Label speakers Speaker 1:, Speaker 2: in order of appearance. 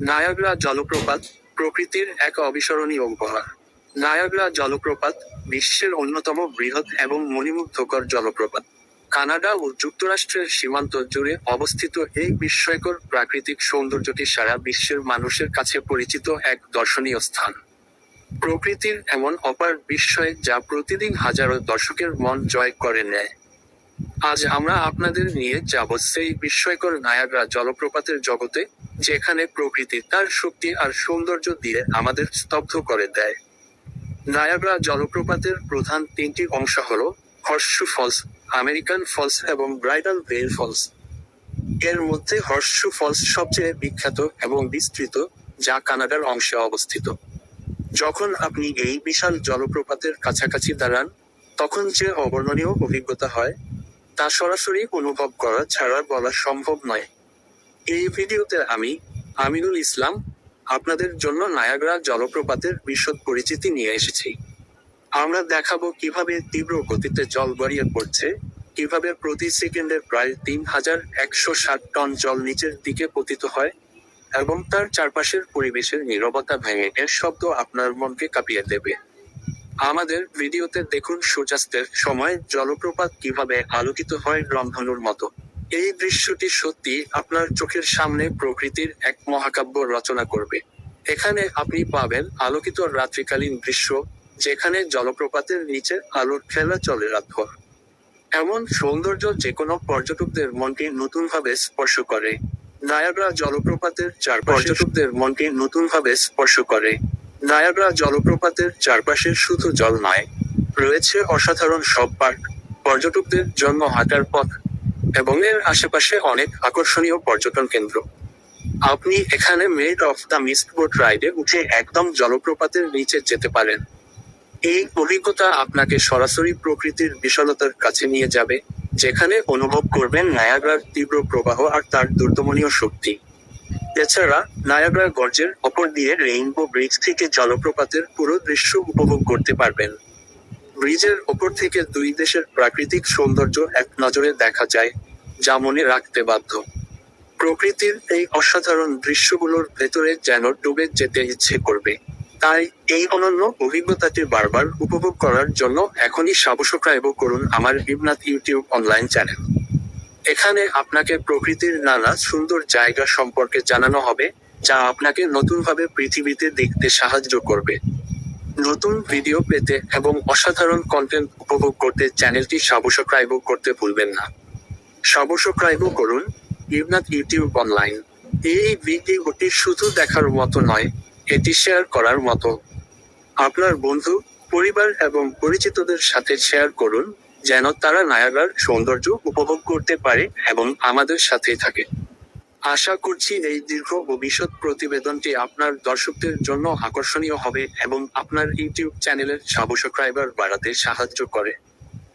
Speaker 1: Niagara জলপ্রপাত প্রকৃতির এক অবিস্মরণীয় উপহার। নায়াগ্রা জলপ্রপাত বিশ্বের অন্যতম বৃহৎ এবং মণিমুগ্ধকর জলপ্রপাত। কানাডা ও যুক্তরাষ্ট্রের সীমান্ত জুড়ে অবস্থিত এই বিস্ময়কর প্রাকৃতিক সৌন্দর্যটি সারা বিশ্বের মানুষের কাছে পরিচিত এক দর্শনীয় স্থান। প্রকৃতির এমন অপার বিস্ময় যা প্রতিদিন হাজারো দর্শকের মন জয় করে নেয়। আজ আমরা আপনাদের নিয়ে যাব সেই বিস্ময়কর নায়াগ্রা জলপ্রপাতের জগতে যেখানে প্রকৃতি তার শক্তি আর সৌন্দর্য দিয়ে আমাদের স্তব্ধ করে দেয়। নায়াগ্রা জলপ্রপাতের প্রধান তিনটি অংশ হল হর্ষু ফলস, আমেরিকান ফলস এবং ব্রাইডাল ভেল ফলস। এর মধ্যে হর্ষু ফলস সবচেয়ে বিখ্যাত এবং বিস্তৃত, যা কানাডার অংশে অবস্থিত। যখন আপনি এই বিশাল জলপ্রপাতের কাছাকাছি দাঁড়ান, তখন যে অবর্ণনীয় অভিজ্ঞতা হয়, তা সরাসরি অনুভব করা ছাড়া বলা সম্ভব নয়। এই ভিডিওতে আমি আমিনুল ইসলাম আপনাদের জন্য নায়াগ্রা জলপ্রপাতের বিশদ পরিচিতি নিয়ে এসেছি। আমরা দেখাবো কীভাবে তীব্র গতিতে জল গড়িয়ে পড়ছে, কীভাবে প্রতি সেকেন্ডে প্রায় তিন হাজার একশো ষাট টন জল নিচের দিকে পতিত হয় এবং তার চারপাশের পরিবেশের নীরবতা ভেঙে এর শব্দ আপনার মনকে কাঁপিয়ে দেবে। আমাদের ভিডিওতে দেখুন সূর্যাস্তের সময় জলপ্রপাত কীভাবে আলোকিত হয় রন্ধনুর মতো। এই দৃশ্যটি সত্যি আপনার চোখের সামনে প্রকৃতির এক মহাকাব্য রচনা করবে। এখানে আপনি পাবেন আলোকিত রাত্রিকালীন দৃশ্য, যেখানে জলপ্রপাতের নিচে আলোর খেলা চলে রাতভর। এমন সৌন্দর্য যে কোনো পর্যটকদের মনকে নতুনভাবে স্পর্শ করে। নায়াগ্রা জলপ্রপাতের চার পর্যটকদের মনকে নতুনভাবে স্পর্শ করে। নায়াগ্রা জলপ্রপাতের চারপাশে শুধু জল নয়, রয়েছে অসাধারণ সব পার্ক। পর্যটকদের জন্য হাঁটার পথ এবং এর আশেপাশে অনেক আকর্ষণীয় পর্যটন কেন্দ্র। আপনি এখানে Maid of the Mist boat রাইডে উঠে একদম জলপ্রপাতের নিচে যেতে পারেন। এই অভিজ্ঞতা আপনাকে সরাসরি প্রকৃতির বিশালতার কাছে নিয়ে যাবে, যেখানে অনুভব করবেন নায়াগ্রার তীব্র প্রবাহ আর তার দুর্দমনীয় শক্তি। এছাড়া নায়াগ্রা গর্জের ওপর দিয়ে রেইনবো ব্রিজ থেকে জলপ্রপাতের পুরো দৃশ্য উপভোগ করতে পারবেন। ব্রিজের ওপর থেকে দুই দেশের প্রাকৃতিক সৌন্দর্য এক নজরে দেখা যায়। যা মনে রাখতে বাধ্য। প্রকৃতির এই অসাধারণ দৃশ্যগুলোর ভেতরে যেন ডুবে যেতে ইচ্ছে করবে। তাই এই অনন্য অভিজ্ঞতাটি বারবার উপভোগ করার জন্য এখনই সাবস্ক্রাইব করুন আমার ইবনাথ ইউটিউব অনলাইন চ্যানেল। এখানে আপনাকে প্রকৃতির নানা সুন্দর জায়গা সম্পর্কে জানানো হবে, যা আপনাকে নতুনভাবে পৃথিবীতে দেখতে সাহায্য করবে। নতুন ভিডিও পেতে এবং অসাধারণ কন্টেন্ট উপভোগ করতে চ্যানেলটি সাবস্ক্রাইব করতে ভুলবেন না। সাবস্ক্রাইব করুন ইবনাথ ইউটিউব অনলাইন। এই ভিডিওটি শুধু দেখার মতো নয়, এটি শেয়ার করার মতো। আপনার বন্ধু, পরিবার এবং পরিচিতদের সাথে শেয়ার করুন, যেন তারা নায়াগার সৌন্দর্য উপভোগ করতে পারে এবং আমাদের সাথেই থাকে। আশা করছি এই দীর্ঘ ভবিষ্যৎ প্রতিবেদনটি আপনার দর্শকদের জন্য আকর্ষণীয় হবে এবং আপনার ইউটিউব চ্যানেলের সাবস্ক্রাইবার বাড়াতে সাহায্য করে।